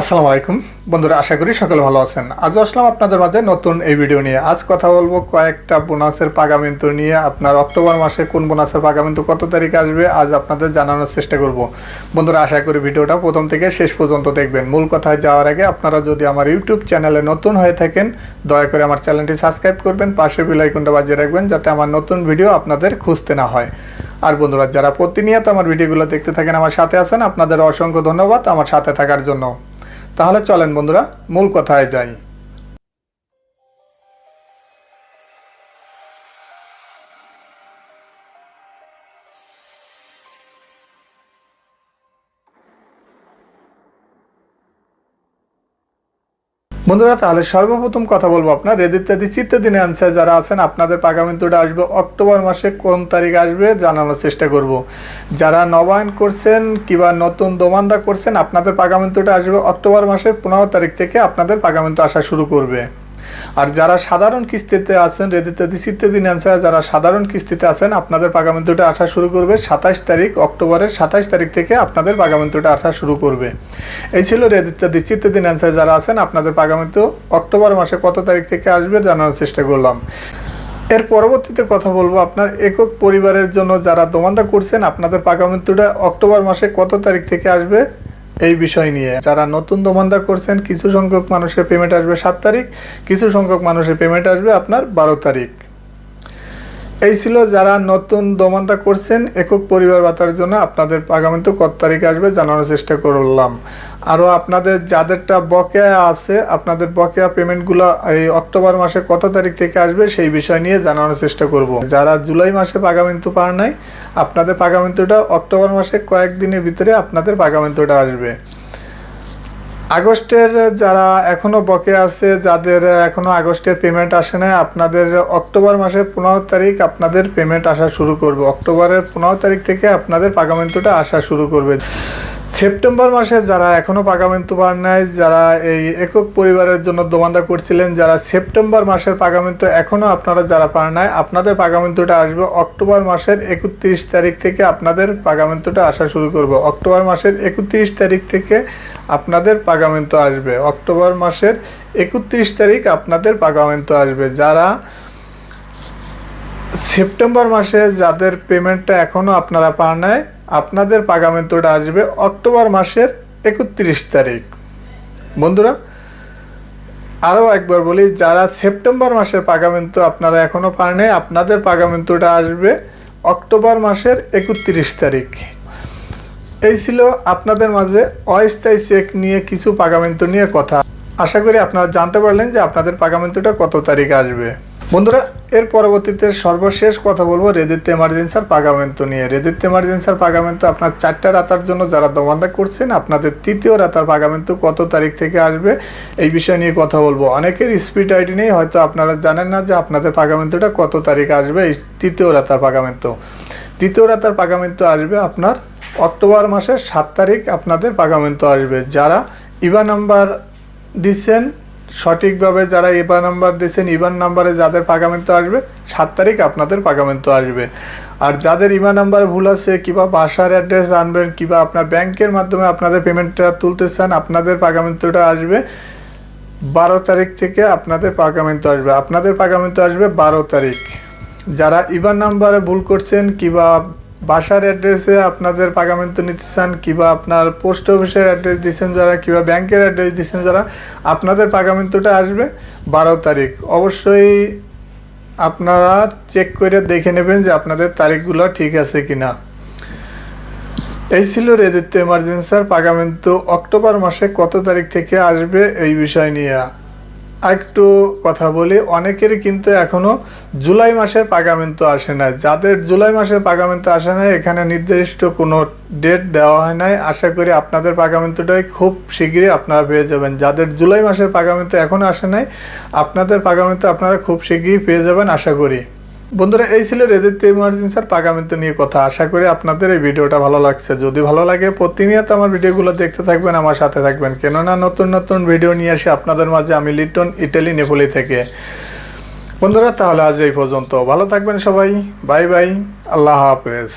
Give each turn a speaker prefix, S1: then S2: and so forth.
S1: আসসালামু আলাইকুম। বন্ধুরা, আশা করি সকলে ভালো আছেন। আজও আসলাম আপনাদের মাঝে নতুন এই ভিডিও নিয়ে। আজ কথা বলব কয়েকটা বোনাসের পাগামিন্তু নিয়ে। আপনার অক্টোবর মাসে কোন বোনাসের পাগামিন্তু কত তারিখে আসবে, আজ আপনাদের জানানোর চেষ্টা করব। বন্ধুরা, আশা করি ভিডিওটা প্রথম থেকে শেষ পর্যন্ত দেখবেন। মূল কথায় যাওয়ার আগে আপনারা যদি আমার ইউটিউব চ্যানেলে নতুন হয়ে থাকেন, দয়া করে আমার চ্যানেলটি সাবস্ক্রাইব করবেন, পাশে বেল আইকনটা বাজিয়ে রাখবেন, যাতে আমার নতুন ভিডিও আপনাদের খুঁজতে না হয়। আর বন্ধুরা, যারা প্রতিনিয়ত আমার ভিডিওগুলো দেখতে থাকেন, আমার সাথে আছেন, আপনাদের অসংখ্য ধন্যবাদ আমার সাথে থাকার জন্য। তাহলে চলেন বন্ধুরা মূল কথায় যাই। বন্ধুরা, তাহলে সর্বপ্রথম কথা বলব আপনার। রেদিত্যাদি চিত্তে দিনে আনসার যারা আছেন, আপনাদের পাগামিন্তুটা আসবে অক্টোবর মাসে কোন তারিখ আসবে জানানোর চেষ্টা করব। যারা নবায়ন করছেন কিবা নতুন দোমান্দা করছেন, আপনাদের পাগামিন্তুটা আসবে অক্টোবর মাসের পনেরো তারিখ থেকে আপনাদের পাগামিন্তু আসা শুরু করবে। আর যারা সাধারণ কিস্তিতে আছেন রেদিত্যাদি চিত্তে দিন আনসার যারা সাধারণ কিস্তিতে আছেন, আপনাদের পাগামিন্তুটা আসা শুরু করবে সাতাশ তারিখ অক্টোবরের সাতাশ তারিখ থেকে আপনাদের পাগামিন্তুটা আসা শুরু করবে। এই ছিল রেদিত্যাদি চিত্তে দিন আনসার যারা আছেন, আপনাদের পাগামিন্তু অক্টোবর মাসে কত তারিখ থেকে আসবে জানানোর চেষ্টা করলাম। এর পরবর্তীতে কথা বলব আপনার একক পরিবারের জন্য যারা দোমান্দা করছেন, আপনাদের পাগামিন্তুটা অক্টোবর মাসে কত তারিখ থেকে আসবে এই বিষয় নিয়ে। যারা নতুন দোমান্দা করছেন, কিছু সংখ্যক মানুষের পেমেন্ট আসবে সাত তারিখ, কিছু সংখ্যক মানুষের পেমেন্ট আসবে আপনার বারো তারিখ। এই ছিল যারা নতুন দোমান্দা করছেন, একক পরিবার ভাতার জন্য আপনাদের আগামীতে কত তারিখে আসবে জানানোর চেষ্টা করলাম। আরও আপনাদের যাদেরটা বকেয়া আছে, আপনাদের বকেয়া পেমেন্টগুলো এই অক্টোবর মাসে কত তারিখ থেকে আসবে সেই বিষয় নিয়ে জানানোর চেষ্টা করব। যারা জুলাই মাসে পাগামিন্তু পার নাই, আপনাদের পাগামিন্তুটা অক্টোবর মাসে কয়েকদিনের ভিতরে আপনাদের পাগামিন্তুটা আসবে। আগস্টের যারা এখনও বকে আছে, যাদের এখনও আগস্টের পেমেন্ট আসে না আপনাদের অক্টোবর মাসের পনেরো তারিখ আপনাদের পেমেন্ট আসা শুরু করবে। অক্টোবরের পনেরো তারিখ থেকে আপনাদের পাগামেন্টটা আসা শুরু করবে। সেপ্টেম্বর মাসে যারা এখনও পাগামেন্তু পান নাই, যারা এই একক পরিবারের জন্য দোমান্দা করছিলেন, যারা সেপ্টেম্বর মাসের পাগামেন্তু এখনও আপনারা যারা পান নাই, আপনাদের পাগামেন্তুটা আসবে অক্টোবর মাসের একত্রিশ তারিখ থেকে আপনাদের পাগামেন্তুটা আসা শুরু করবে। অক্টোবর মাসের একত্রিশ তারিখ থেকে আপনাদের পাগামেন্তু আসবে। অক্টোবর মাসের একত্রিশ তারিখ আপনাদের পাগামেন্তু আসবে। যারা সেপ্টেম্বর মাসে যাদের পেমেন্টটা এখনও আপনারা পান নাই আপনাদের পাগামেন্তুটা আসবে অক্টোবর মাসের একত্রিশ তারিখ। বন্ধুরা আরও একবার বলি, যারা সেপ্টেম্বর মাসের পাগামেন্তু আপনারা এখনও পান নাই আপনাদের পাগামেন্তুটা আসবে অক্টোবর মাসের একত্রিশ তারিখ। এই ছিল আপনাদের মাঝে অস্থায়ী চেক নিয়ে কিছু পাগামেন্তু নিয়ে কথা। আশা করি আপনারা জানতে পারলেন যে আপনাদের পাগামেন্তুটা কত তারিখ আসবে। বন্ধুরা, এর পরবর্তীতে সর্বশেষ কথা বলব রেদিত্য এমার্জেন্সার পাগামেন্টো নিয়ে। রেদিত্য এমার্জেন্সার পাগামেন্টো আপনার চারটা রাতার জন্য যারা দমান্দা করছেন, আপনাদের তৃতীয় রাতার পাগামেন্টো কত তারিখ থেকে আসবে, এই বিষয় নিয়ে কথা বলব। অনেকের স্পিড আইডি নেই, হয়তো আপনারা জানেন না যে আপনাদের পাগামেন্টোটা কত তারিখ আসবে, এই তৃতীয় রাতার পাগামেন্টো তৃতীয় রাতার পাগামেন্টো আসবে আপনার অক্টোবর মাসের সাত তারিখ আপনাদের পাগামেন্টো আসবে। যারা ইভা নাম্বার দিচ্ছেন সঠিকভাবে যারা এবার নাম্বার দিয়েছেন ইবান নাম্বারে যাদের পাগামেন্ট আসবে, সাত তারিখ আপনাদের পাগামেন্ট আসবে। আর যাদের ইমা নাম্বারে ভুল আছে, কিংবা বাসার অ্যাড্রেস আনবেন, কিংবা আপনার ব্যাংকের মাধ্যমে আপনাদের পেমেন্টটা তুলতে চান, আপনাদের পাগামেন্টটা আসবে বারো তারিখ থেকে আপনাদের পাগামেন্ট আসবে। আপনাদের পাগামেন্ট আসবে বারো তারিখ। যারা ইবান নাম্বারে ভুল করছেন, কিংবা বাসার অ্যাড্রেসে আপনাদের পাগামেন্ট নিতে চান কিংবা আপনার পোস্ট অফিসের অ্যাড্রেস দিচ্ছেন যারা, কিংবা ব্যাংকের অ্যাড্রেস দিচ্ছেন যারা, আপনাদের পাগামেন্টটা আসবে বারো তারিখ। অবশ্যই আপনারা চেক করে দেখে নেবেন যে আপনাদের তারিখগুলো ঠিক আছে কি না এই ছিল রেদিত্য এমার্জেন্সার পাগামেন্ট। অক্টোবর মাসে কত তারিখ থেকে আসবে এই বিষয় নিয়ে? আরেকটু কথা বলি, অনেকেরই কিন্তু এখনও জুলাই মাসের পাগামেন্ট আসে নাই। যাদের জুলাই মাসের পাগামেন্ট আসে নাই, এখানে নির্দিষ্ট কোনো ডেট দেওয়া হয় নাই। আশা করি আপনাদের পাগামেন্টটাই খুব শীঘ্রই আপনারা পেয়ে যাবেন। যাদের জুলাই মাসের পাগামেন্ট এখনও আসে নাই, আপনাদের পাগামেন্ট আপনারা খুব শীঘ্রই পেয়ে যাবেন, আশা করি। বন্ধুরা, এই ছিল রেদিত্য ইমার্জেন্সার পাগামিত নিয়ে কথা। আশা করি আপনাদের এই ভিডিওটা ভালো লাগছে। যদি ভালো লাগে, প্রতিনিয়ত আমার ভিডিওগুলো দেখতে থাকবেন, আমার সাথে থাকবেন। কেননা নতুন নতুন ভিডিও নিয়ে আসি আপনাদের মাঝে, আমি লিটন ইটালি নেপোলি থেকে। বন্ধুরা, তাহলে আজ এই পর্যন্ত। ভালো থাকবেন সবাই। বাই বাই আল্লাহ হাফেজ।